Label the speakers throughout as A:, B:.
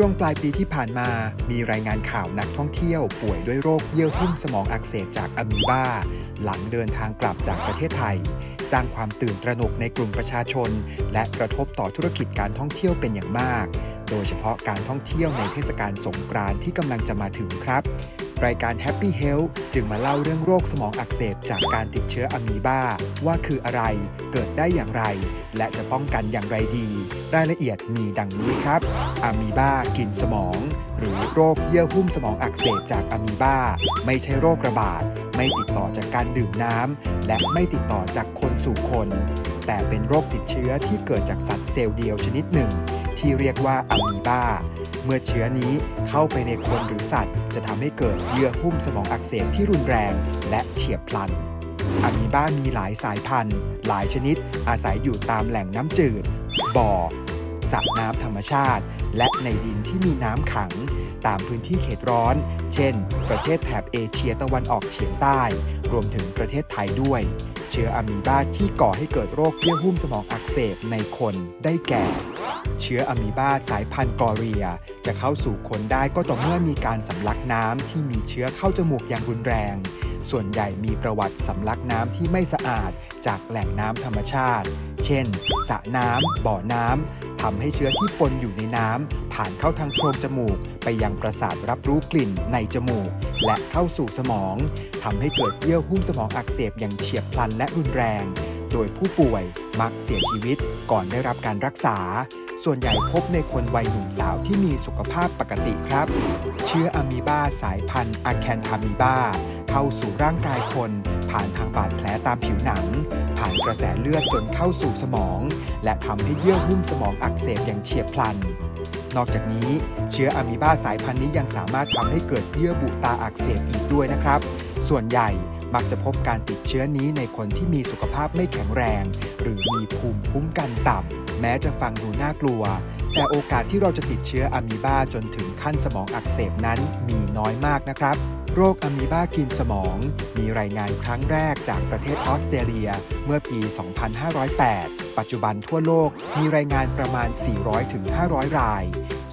A: ช่วงปลายปีที่ผ่านมา มีรายงานข่าวนักท่องเที่ยวป่วยด้วยโรคเยื่อหุ้มสมองอักเสบจากอะมีบา หลังเดินทางกลับจากประเทศไทย สร้างความตื่นตระหนกในกลุ่มประชาชน และกระทบต่อธุรกิจการท่องเที่ยวเป็นอย่างมาก โดยเฉพาะการท่องเที่ยวในเทศกาลสงกรานต์ที่กำลังจะมาถึงครับ รายการ Happy Health จึงมาเล่าเรื่องโรคสมองอักเสบจากการติดเชื้ออะมีบาว่าคืออะไร เกิดได้อย่างไร และจะป้องกันอย่างไรดี รายละเอียดมีดังนี้ครับอะมีบากินสมอง หรือโรคเยื่อหุ้มสมองอักเสบจากอะมีบาไม่ใช่โรคระบาด ไม่ติดต่อจากการดื่มน้ำและไม่ติดต่อจากคนสู่คนแต่เป็นโรคติดเชื้อที่เกิดจากสัตว์เซลล์เดียวชนิดหนึ่ง ที่เรียกว่าอะมีบา เมื่อเชื้อนี้เข้าไปในคนหรือสัตว์ จะทำให้เกิดเยื่อหุ้มสมองอักเสบที่รุนแรงและเฉียบพลันอะมีบามีหลายสายพันธุ์ หลายชนิดอาศัยอยู่ตามแหล่งน้ำจืด บ่อสระน้ำธรรมชาติ และในดินที่มีน้ำขัง ตามพื้นที่เขตร้อน เช่น ประเทศแถบเอเชียตะวันออกเฉียงใต้ รวมถึงประเทศไทยด้วย เชื้ออะมีบาที่ก่อให้เกิดโรคเยื่อหุ้มสมองอักเสบในคนได้แก่ เชื้ออะมีบาสายพันธุ์กอเรีย จะเข้าสู่คนได้ก็ต่อเมื่อมีการสำลักน้ำที่มีเชื้อเข้าจมูกอย่างรุนแรง ส่วนใหญ่มีประวัติสำลักน้ำที่ไม่สะอาดจากแหล่งน้ำธรรมชาติ เช่นสระน้ำบ่อน้ำทำให้เชื้อที่ปนอยู่ในน้ำผ่านเข้าทางโพรงจมูก ไปยังประสาทรับรู้กลิ่นในจมูก และเข้าสู่สมอง ทำให้เกิดเยื่อหุ้มสมองอักเสบอย่างเฉียบพลันและรุนแรง โดยผู้ป่วยมักเสียชีวิตก่อนได้รับการรักษา ส่วนใหญ่พบในคนวัยหนุ่มสาวที่มีสุขภาพปกติครับ เชื้ออะมีบาสายพันธุ์อะแคนทามีบาเข้าสู่ร่างกายคน ผ่านทางบาดแผลตามผิวหนัง ผ่านกระแสเลือดจนเข้าสู่สมอง และทำให้เยื่อหุ้มสมองอักเสบอย่างเฉียบพลันนอกจากนี้เชื้ออะมีบาสายพันธุ์นี้ยังสามารถทำให้เกิดเยื่อบุตาอักเสบอีกด้วยนะครับ ส่วนใหญ่มักจะพบการติดเชื้อนี้ในคนที่มีสุขภาพไม่แข็งแรง หรือมีภูมิคุ้มกันต่ำแม้จะฟังดูน่ากลัว แต่โอกาสที่เราจะติดเชื้ออะมีบาจนถึงขั้นสมองอักเสบนั้นมีน้อยมากนะครับ โรคอะมีบากินสมอง มีรายงานครั้งแรกจากประเทศออสเตรเลียเมื่อปี 2508 ปัจจุบันทั่วโลกมีรายงานประมาณ 400-500 ราย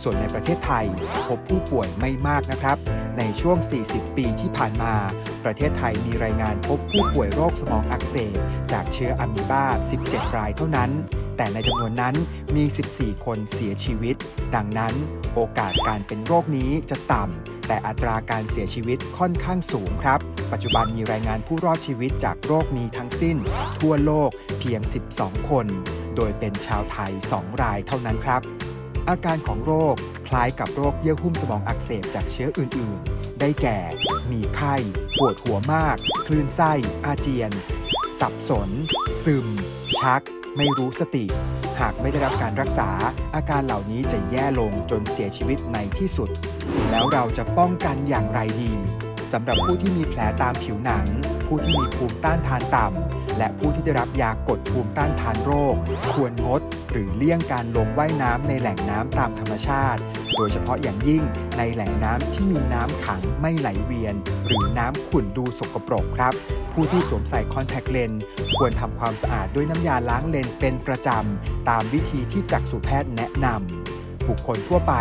A: ส่วนในประเทศไทยพบผู้ป่วยไม่มากนะครับ ในช่วง 40 ปีที่ผ่านมา ประเทศไทยมีรายงานพบผู้ป่วยโรคสมองอักเสบจากเชื้ออะมีบา 17 รายเท่านั้น แต่ในจำนวนนั้นมี 14 คนเสียชีวิต ดังนั้นโอกาสการเป็นโรคนี้จะต่ำ แต่อัตราการเสียชีวิตค่อนข้างสูงครับ ปัจจุบันมีรายงานผู้รอดชีวิตจากโรคนี้ทั้งสิ้น ทั่วโลกเพียง 12 คน โดยเป็นชาวไทย 2 รายเท่านั้นครับ อาการของโรคคล้ายกับโรคเยื่อหุ้มสมองอักเสบจากเชื้ออื่นๆ ได้แก่ มีไข้ ปวดหัวมาก คลื่นไส้ อาเจียน สับสน ซึม ชัก ไม่รู้สติ หากไม่ได้รับการรักษา อาการเหล่านี้จะแย่ลงจนเสียชีวิตในที่สุด แล้วเราจะป้องกันอย่างไรดีสำหรับผู้ที่มีแผลตามผิวหนัง ผู้ที่มีภูมิต้านทานต่ำ และผู้ที่ได้รับยากดภูมิต้านทานโรค ควรงดหรือเลี่ยงการลงว่ายน้ำในแหล่งน้ำตามธรรมชาติ โดยเฉพาะอย่างยิ่งในแหล่งน้ำที่มีน้ำขังไม่ไหลเวียน หรือน้ำขุ่นดูสกปรกครับผู้ที่สวมใส่คอนแทคเลนส์ควรทำความสะอาดด้วยน้ำยาล้างเลนส์เป็นประจำ ตามวิธีที่จักษุแพทย์แนะนำ บุคคลทั่วไป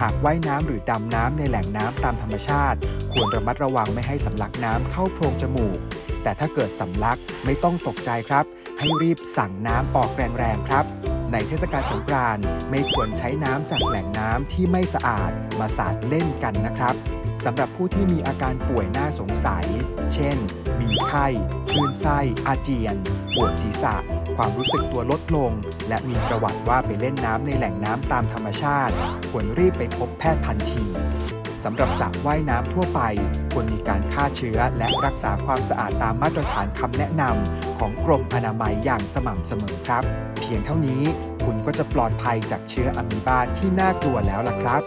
A: หากว่ายน้ำหรือดำน้ำในแหล่งน้ำตามธรรมชาติ ควรระมัดระวังไม่ให้สำลักน้ำเข้าโพรงจมูก แต่ถ้าเกิดสำลักไม่ต้องตกใจครับ ให้รีบสั่งน้ำออกแรงๆครับ ในเทศกาลสงกรานต์ไม่ควรใช้น้ำจากแหล่งน้ำที่ไม่สะอาด มาสาดเล่นกันนะครับสำหรับผู้ที่มีอาการป่วยน่าสงสัย เช่น มีไข้ คลื่นไส้ อาเจียน ปวดศีรษะ ความรู้สึกตัวลดลง และมีประวัติว่าไปเล่นน้ำในแหล่งน้ำตามธรรมชาติ ควรรีบไปพบแพทย์ทันทีสำหรับสระว่ายน้ำทั่วไป ควรมีการฆ่าเชื้อและรักษาความสะอาดตามมาตรฐานคำแนะนำของกรมอนามัยอย่างสม่ำเสมอครับ เพียงเท่านี้คุณก็จะปลอดภัยจากเชื้ออะมีบาที่น่ากลัวแล้วล่ะครับ